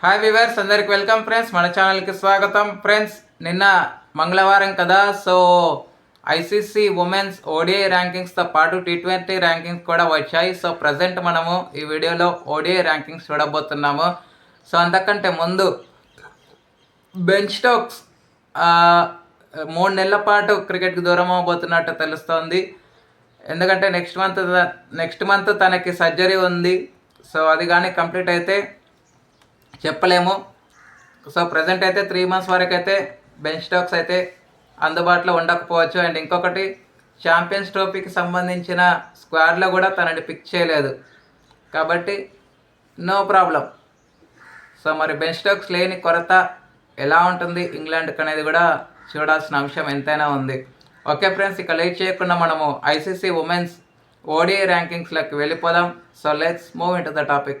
Hi viewers అందరికి welcome friends మన ఛానల్కి స్వాగతం. ఫ్రెండ్స్ నిన్న మంగళవారం కదా సో ఐసీసీ ఉమెన్స్ ఓడిఐ ర్యాంకింగ్స్తో పాటు టీ ట్వంటీ ర్యాంకింగ్స్ కూడా వచ్చాయి. సో ప్రజెంట్ మనము ఈ వీడియోలో ఓడిఐ ర్యాంకింగ్స్ చూడబోతున్నాము. సో అంతకంటే ముందు బెంచ్ స్టోక్స్ మూడు నెలల పాటు క్రికెట్కి దూరం అవబోతున్నట్టు తెలుస్తోంది. ఎందుకంటే నెక్స్ట్ మంత్ నెక్స్ట్ మంత్ తనకి సర్జరీ ఉంది. సో అది కానీ కంప్లీట్ అయితే చెప్పలేము. సో ప్రజెంట్ అయితే త్రీ మంత్స్ వరకు అయితే బెంచ్ స్టాక్స్ అయితే అందుబాటులో ఉండకపోవచ్చు. అండ్ ఇంకొకటి ఛాంపియన్స్ ట్రోఫీకి సంబంధించిన స్క్వాడ్లో కూడా తనని పిక్ చేయలేదు. కాబట్టి నో ప్రాబ్లం సో మరి బెంచ్ స్టాక్స్ లేని కొరత ఎలా ఉంటుంది ఇంగ్లాండ్కి అనేది కూడా చూడాల్సిన అంశం ఎంతైనా ఉంది. ఓకే ఫ్రెండ్స్ ఇక లేట్ చేయకుండా మనము ఐసీసీ ఉమెన్స్ ఓడిఐ ర్యాంకింగ్స్లోకి వెళ్ళిపోదాం. So let's move in to the topic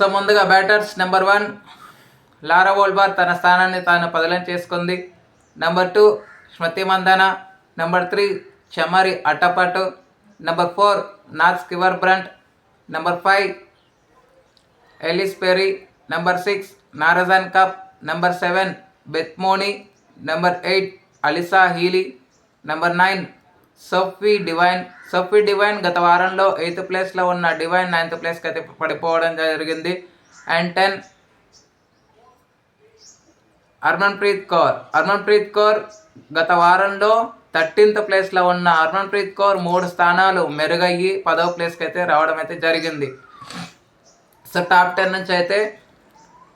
so ముందుగా బ్యాటర్స్ నెంబర్ వన్ లారా వోల్బార్ తన స్థానాన్ని తాను పదలం చేసుకుంది. Number two Smriti Mandhana. Number three Chamari Athapaththu. Number four Nat Sciver Brunt. Number five Ellyse Perry. Number six Marizanne Kapp. Number seven Beth Mooney. Number eight Alyssa Healy. Number nine Sophie Devine Sophie Devine గత వారంలో eighth ప్లేస్లో ఉన్న divine ninth ప్లేస్కి అయితే పడిపోవడం జరిగింది. And ten Harmanpreet Kaur Harmanpreet Kaur గత వారంలో థర్టీన్త్ ప్లేస్లో ఉన్న హర్మన్ప్రీత్ కౌర్ మూడు స్థానాలు మెరుగయ్యి పదవ ప్లేస్కి అయితే రావడం అయితే జరిగింది. సో టాప్ టెన్ నుంచి అయితే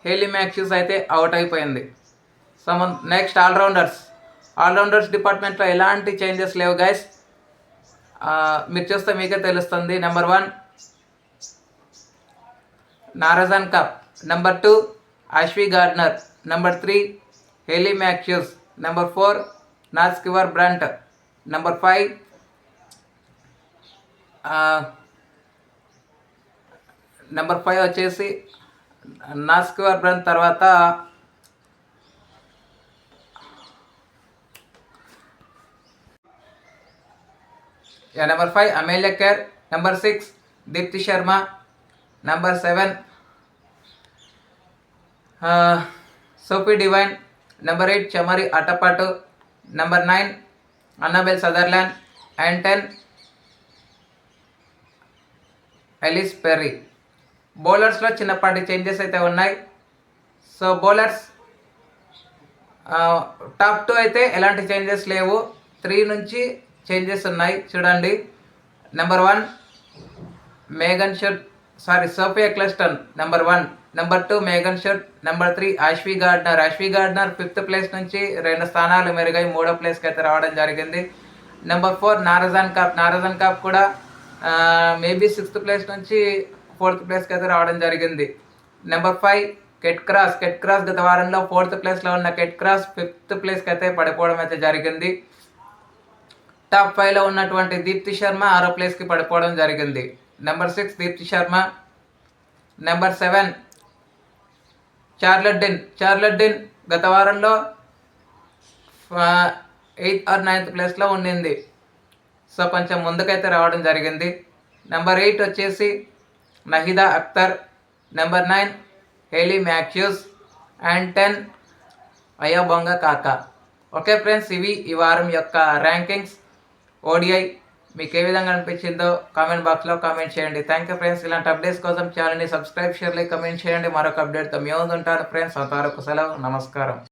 హేలీ మ్యాక్సిస్ అయితే అవుట్ అయిపోయింది. సో నెక్స్ట్ ఆల్రౌండర్స్ ఆల్రౌండర్స్ డిపార్ట్మెంట్లో ఎలాంటి చేంజెస్ లేవు గైస్. మీరు చూస్తే మీకే తెలుస్తుంది. Number one Marizanne Kapp. Number two Ashleigh Gardner. Number three Hayley Matthews number four Nat Sciver Brunt. Number five number five వచ్చేసి నాస్కివర్ బ్రంట్ తర్వాత number five Amelia Kerr number six Deepti Sharma number seven Sophie Devine number eight Chamari Athapaththu number nine Annabel Sutherland and ten Ellyse Perry బౌలర్స్లో చిన్నపాటి changes అయితే ఉన్నాయి. So bowlers top two అయితే ఎలాంటి changes లేవు. Three నుంచి changes ఉన్నాయి. చూడండి. Number one Megan Schutt sorry Sophia Ecclestone number one number two Megan Schutt number three Ashleigh Gardner Ashleigh Gardner fifth place నుంచి రెండు స్థానాలు మెరుగై మూడో ప్లేస్కి అయితే రావడం జరిగింది. Number four Marizanne Kapp Marizanne Kapp కూడా మేబీ సిక్స్త్ ప్లేస్ నుంచి ఫోర్త్ ప్లేస్కి అయితే రావడం జరిగింది. Number five Kate Cross Kate Cross గత వారంలో ఫోర్త్ ప్లేస్లో ఉన్న కెట్ క్రాస్ ఫిఫ్త్ ప్లేస్కి అయితే పడిపోవడం అయితే జరిగింది. టాప్ ఫైవ్లో ఉన్నటువంటి దీప్తి శర్మ ఆరో ప్లేస్కి పడిపోవడం జరిగింది. Number six Deepti Sharma. Number seven Charlie Dean. Charlie Dean గత వారంలో ఎయిత్ ఆర్ నైన్త్ ప్లేస్లో ఉండింది. సో కొంచెం ముందుకైతే రావడం జరిగింది. నెంబర్ ఎయిట్ వచ్చేసి Nahida Akter number nine Hayley Matthews. And ten Ayabonga Khaka. Okay friends ఇవి ఈ వారం యొక్క ర్యాంకింగ్స్ ఓడిఐ మీకు ఏ విధంగా అనిపించిందో కామెంట్ బాక్స్లో కామెంట్ చేయండి. థ్యాంక్ యూ ఫ్రెండ్స్ ఇలాంటి అప్డేట్స్ కోసం ఛానల్ని సబ్స్క్రైబ్ షేర్ లైక్ కమెంట్ చేయండి. మరొక అప్డేట్తో మేము ఉంటాను ఫ్రెండ్స్ అంతవరకు సెలవు. నమస్కారం.